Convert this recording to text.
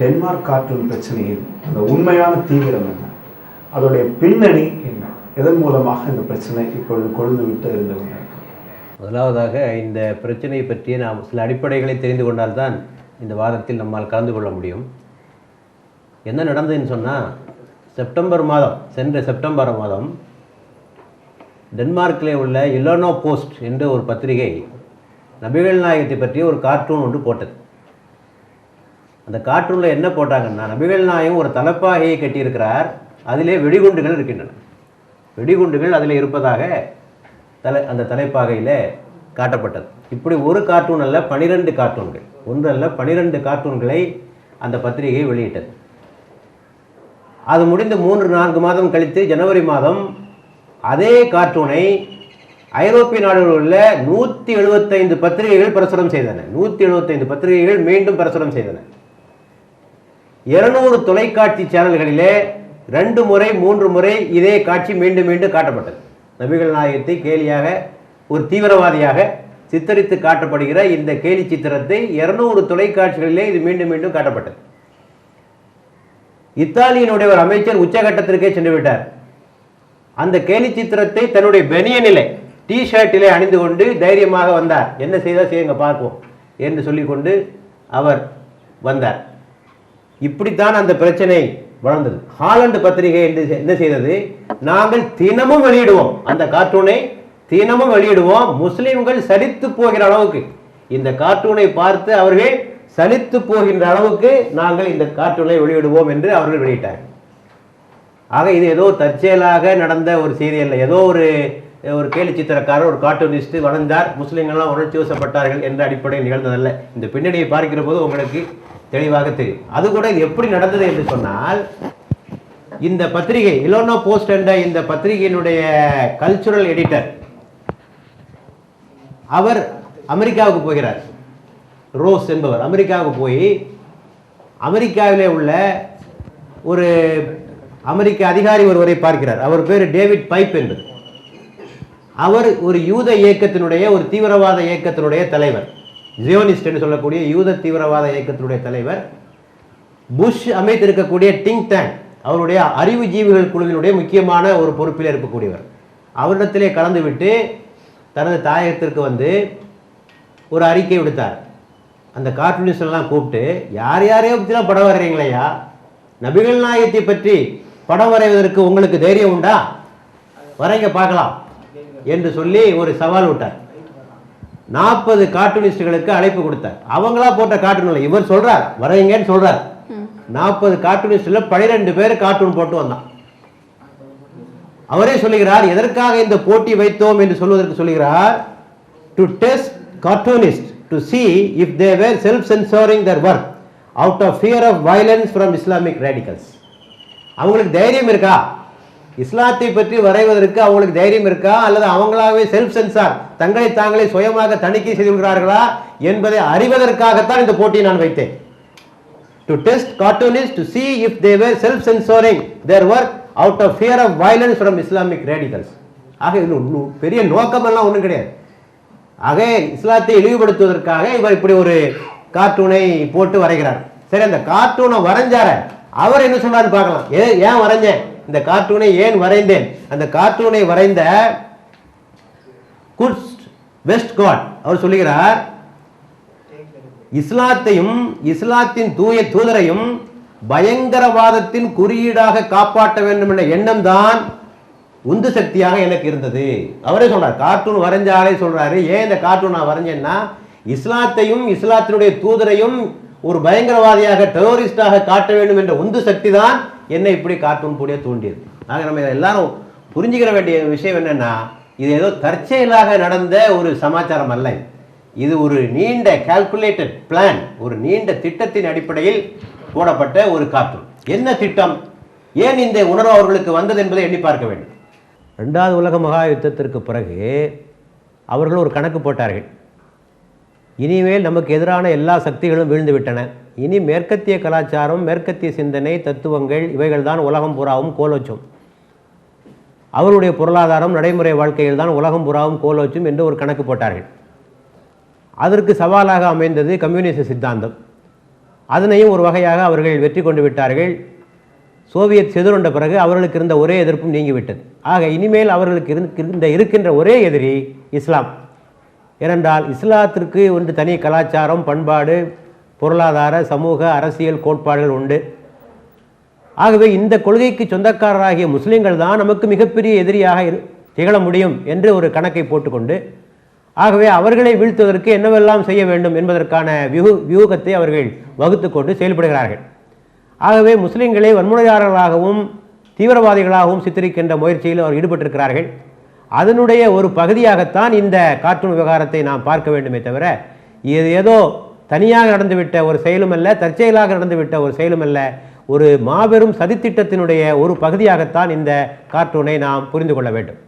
Denmark cartoon பிரச்சனையின் அந்த உண்மையான தீவிரம் என்ன? அதோடைய பின்னணி என்ன? எதன் மூலமாக இந்த பிரச்சனை இப்பொழுது கொழுந்து விட்டு இருந்து முதலாவதாக இந்த பிரச்சனை பற்றிய நாம் சில அடிப்படைகளை தெரிந்து கொண்டால்தான் இந்த வாதத்தில் நம்மால் கலந்து கொள்ள முடியும். என்ன நடந்ததுன்னு சொன்னால் செப்டம்பர் மாதம் சென்ற செப்டம்பர் மாதம் டென்மார்க்கில் உள்ள இலோனோ போஸ்ட் என்ற ஒரு பத்திரிகை நபிகள் நாயகத்தை பற்றிய ஒரு கார்ட்டூன் ஒன்று போட்டது. அந்த கார்ட்டூனில் என்ன போட்டாங்கன்னா நபிகள் நாயும் ஒரு தலப்பாகையை கட்டியிருக்கிறார். அதிலே வெடிகுண்டுகள் இருக்கின்றன. வெடிகுண்டுகள் அதில் இருப்பதாக தலை அந்த தலைப்பாகையில் காட்டப்பட்டது. இப்படி ஒரு கார்ட்டூன் அல்ல பனிரெண்டு கார்ட்டூன்கள். ஒன்று அல்ல பனிரெண்டு கார்ட்டூன்களை அந்த பத்திரிகை வெளியிட்டது. அது முடிந்து மூன்று நான்கு மாதம் கழித்து ஜனவரி மாதம் அதே கார்ட்டூனை ஐரோப்பிய நாடுகளில் உள்ள நூற்றி எழுபத்தைந்து பத்திரிகைகள் பிரசுரம் செய்தன. நூற்றி எழுபத்தைந்து பத்திரிகைகள் மீண்டும் பிரசுரம் செய்தன. இருநூறு தொலைக்காட்சி சேனல்களிலே ரெண்டு முறை மூன்று முறை இதே காட்சி மீண்டும் மீண்டும் காட்டப்பட்டது. நபிகள் நாயகத்தை கேலியாக ஒரு தீவிரவாதியாக சித்தரித்து காட்டப்படுகிற இந்த கேலி சித்திரத்தை இருநூறு தொலைக்காட்சிகளிலே இது மீண்டும் மீண்டும் காட்டப்பட்டது. இத்தாலியினுடைய ஒரு அமைச்சர் உச்சகட்டத்திற்கே சென்று விட்டார். அந்த கேலி சித்திரத்தை தன்னுடைய பெனியனிலே டி ஷர்ட்டிலே அணிந்து கொண்டு தைரியமாக வந்தார். என்ன செய்தால் செய்யுங்க பார்ப்போம் என்று சொல்லிக்கொண்டு அவர் வந்தார். இப்படித்தான் அந்த பிரச்சனை வளர்ந்தது. ஹாலண்டு பத்திரிகை என்ன செய்தது? நாங்கள் தினமும் வெளியிடுவோம். அந்த கார்ட்டூனை தினமும் வெளியிடுவோம். முஸ்லிம்கள் சலித்து போகிற அளவுக்கு. இந்த கார்ட்டூனை பார்த்து அவர்கள் சலித்து போகின்ற அளவுக்கு நாங்கள் இந்த கார்ட்டூனை வெளியிடுவோம் என்று அவர்கள் வெளியிட்டார்கள். ஆக இது ஏதோ தற்செயலாக நடந்த ஒரு செய்தி அல்ல. ஏதோ ஒரு ஒரு கேலி சித்திரக்காரர் ஒரு கார்ட்டூனிஸ்ட் வளர்ந்தார். முஸ்லீம்கள்லாம் உணர்ச்சி வசப்பட்டார்கள் என்ற அடிப்படையில் நிகழ்ந்ததல்ல. இந்த பின்னணியை பார்க்கிற போது உங்களுக்கு தெளிவாக தெரியும். அது கூட இது எப்படி நடந்தது என்று சொன்னால் இந்த பத்திரிகை இலோனோ போஸ்ட் என்ற இந்த பத்திரிகையினுடைய கல்ச்சுரல் எடிட்டர் அவர் அமெரிக்காவுக்கு போகிறார். ரோஸ் என்பவர் அமெரிக்காவுக்கு போய் அமெரிக்காவிலே உள்ள ஒரு அமெரிக்க அதிகாரி ஒருவரை பார்க்கிறார். அவர் பேர் டேவிட் பைப் என்பது. அவர் ஒரு யூத இயக்கத்தினுடைய ஒரு தீவிரவாத இயக்கத்தினுடைய தலைவர். ஜியோனிஸ்ட் என்று சொல்லக்கூடிய யூத தீவிரவாத இயக்கத்தினுடைய தலைவர் புஷ் அமைத்திருக்கக்கூடிய டிங் டேங்க் அவருடைய அறிவுஜீவிகள் குழுவினுடைய முக்கியமான ஒரு பொறுப்பில் இருக்கக்கூடியவர். அவரிடத்திலே கலந்துவிட்டு தனது தாயகத்திற்கு வந்து ஒரு அறிக்கை விடுத்தார். அந்த கார்ட்டூனிஸ்டெல்லாம் கூப்பிட்டு யார் யாரையோ பற்றிலாம் படம் வரைகிறீங்களையா நபிகள் நாயகத்தை பற்றி படம் வரைவதற்கு உங்களுக்கு தைரியம் உண்டா? வரைங்க பார்க்கலாம். என்று சொல்லி ஒரு சவால் விட்டார். நாற்பது கார்ட்டூனிஸ்டுகளுக்கு அழைப்பு கொடுத்தார். அவங்களா போட்ட கார்ட்டூன் இவர் சொல்றார் வரைங்கன்னு சொல்றார். நாற்பது கார்ட்டூனிஸ்ட்ல பனிரெண்டு பேர் கார்ட்டூன் போட்டு வந்தான். அவரே சொல்லுகிறார் எதற்காக இந்த போட்டி வைத்தோம்? என்று சொல்வதற்கு சொல்லுகிறார் to test cartoonist to see if they were self censoring their work out of fear of violence from islamic radicals. அவங்களுக்கு தைரியம் இருக்கா? இஸ்லாத்தை பற்றி வரைவதற்கு அவங்களுக்கு தைரியம் இருக்கா? அல்லது அவங்களாகவே செல்ஃப் சென்சார் தங்களை தாங்களே சுயமாக தணிக்கை செய்து கொள்கிறார்களா என்பதை அறிவதற்காகத்தான் இந்த போட்டியை நான் வைத்தேன். To test cartoonist to see if they were self censoring their work out of fear of violence from Islamic radicals ஆக இது பெரிய நோக்கமெல்லாம் ஒன்றும் கிடையாது. ஆக இஸ்லாத்தை இழிவுபடுத்துவதற்காக இவர் இப்படி ஒரு கார்ட்டூனை போட்டு வரைகிறார். சரி அந்த கார்ட்டூனை வரைஞ்சார அவர் என்ன சொல்றாரு பார்க்கலாம். ஏ ஏன் வரைஞ்சேன்? இந்த கார்ட்டூனை ஏன் வரைந்தேன்? அந்த கார்ட்டூனை வரைந்த குட்ஸ் வெஸ்ட் காட் அவர் சொல்லுகிறார் இஸ்லாத்தையும் இஸ்லாத்தின் தூய தூதரையும் பயங்கரவாதத்தின் குறியீடாக காப்பாற்ற வேண்டும் என்ற எண்ணம் தான் உந்து சக்தியாக எனக்கு இருந்தது. அவரே சொல்றார் கார்ட்டூன் வரைஞ்சாலே சொல்றாரு. ஏன் இந்த கார்ட்டூன் நான் வரைஞ்சேன்னா இஸ்லாத்தையும் இஸ்லாத்தினுடைய தூதரையும் ஒரு பயங்கரவாதியாக டெரோரிஸ்டாக காட்ட வேண்டும் என்ற உந்து சக்தி தான் என்னை இப்படி கார்ட்டூன் போடிய தூண்டியது ஆக நம்ம இதை எல்லாரும் புரிஞ்சுக்கிற வேண்டிய விஷயம் என்னென்னா இது ஏதோ தற்செயலாக நடந்த ஒரு சமாச்சாரம் அல்ல. இது ஒரு நீண்ட கால்குலேட்டட் பிளான் ஒரு நீண்ட திட்டத்தின் அடிப்படையில் போடப்பட்ட ஒரு கார்ட்டூன் என்ன திட்டம்? ஏன் இந்த உணர்வு அவர்களுக்கு வந்தது என்பதை எண்ணி பார்க்க வேண்டும். ரெண்டாவது உலக மகா யுத்தத்திற்கு பிறகு அவர்கள் ஒரு கணக்கு போட்டார்கள். இனிமேல் நமக்கு எதிரான எல்லா சக்திகளும் வீழ்ந்து விட்டன. இனி மேற்கத்திய கலாச்சாரம் மேற்கத்திய சிந்தனை தத்துவங்கள் இவைகள் தான் உலகம் பூராவும் கோலோச்சும். அவருடைய பொருளாதாரம் நடைமுறை வாழ்க்கையில் தான் உலகம் பூராவும் கோலோச்சும் என்று ஒரு கணக்கு போட்டார்கள். அதற்கு சவாலாக அமைந்தது கம்யூனிச சித்தாந்தம். அதனையும் ஒரு வகையாக அவர்கள் வெற்றி கொண்டு விட்டார்கள். சோவியத் சிதறுண்ட பிறகு அவர்களுக்கு இருந்த ஒரே எதிர்ப்பும் நீங்கிவிட்டது. ஆக இனிமேல் அவர்களுக்கு இருந்து- இருந்த இருக்கின்ற ஒரே எதிரி இஸ்லாம். ஏனென்றால் இஸ்லாத்திற்கு ஒன்று தனி கலாச்சாரம் பண்பாடு பொருளாதார சமூக அரசியல் கோட்பாடுகள் உண்டு. ஆகவே இந்த கொள்கைக்கு சொந்தக்காரராகிய முஸ்லீம்கள் தான் நமக்கு மிகப்பெரிய எதிரியாக திகழ முடியும் என்று ஒரு கணக்கை போட்டுக்கொண்டு ஆகவே அவர்களை வீழ்த்துவதற்கு என்னவெல்லாம் செய்ய வேண்டும் என்பதற்கான வியூ வியூகத்தை அவர்கள் வகுத்து கொண்டு செயல்படுகிறார்கள். ஆகவே முஸ்லீம்களை வன்முறையாளர்களாகவும் தீவிரவாதிகளாகவும் சித்தரிக்கின்ற முயற்சியில் அவர் ஈடுபட்டிருக்கிறார்கள். அதனுடைய ஒரு பகுதியாகத்தான் இந்த கார்ட்டூன் விவகாரத்தை நாம் பார்க்க வேண்டுமே தவிர இது ஏதோ தனியாக நடந்துவிட்ட ஒரு செயலும் அல்ல தற்செயலாக நடந்துவிட்ட ஒரு செயலும் அல்ல. ஒரு மாபெரும் சதித்திட்டத்தினுடைய ஒரு பகுதியாகத்தான் இந்த கார்ட்டூனை நாம் புரிந்து கொள்ள வேண்டும்.